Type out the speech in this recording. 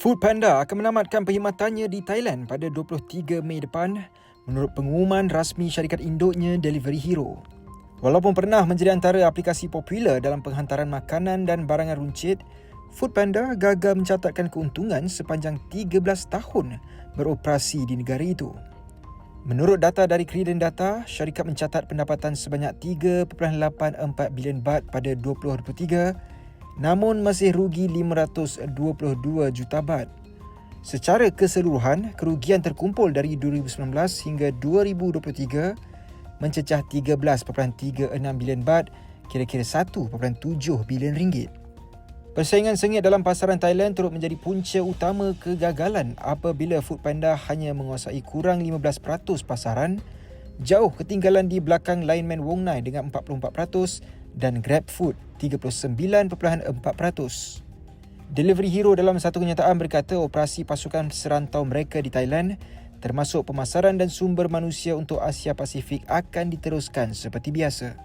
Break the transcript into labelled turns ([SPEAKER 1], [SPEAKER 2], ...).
[SPEAKER 1] Food Panda akan menamatkan perkhidmatannya di Thailand pada 23 Mei depan menurut pengumuman rasmi syarikat induknya Delivery Hero. Walaupun pernah menjadi antara aplikasi popular dalam penghantaran makanan dan barangan runcit, Food Panda gagal mencatatkan keuntungan sepanjang 13 tahun beroperasi di negara itu. Menurut data dari Credent Data, syarikat mencatat pendapatan sebanyak 3.84 bilion baht pada 2023 namun masih rugi 522 juta baht. Secara keseluruhan, kerugian terkumpul dari 2019 hingga 2023 mencecah 13.36 bilion baht, kira-kira 1.7 bilion ringgit. Persaingan sengit dalam pasaran Thailand turut menjadi punca utama kegagalan apabila Foodpanda hanya menguasai kurang 15% pasaran, jauh ketinggalan di belakang lineman Wong Nai dengan 44% dan GrabFood 39.4%. Delivery Hero dalam satu kenyataan berkata operasi pasukan serantau mereka di Thailand termasuk pemasaran dan sumber manusia untuk Asia Pasifik akan diteruskan seperti biasa.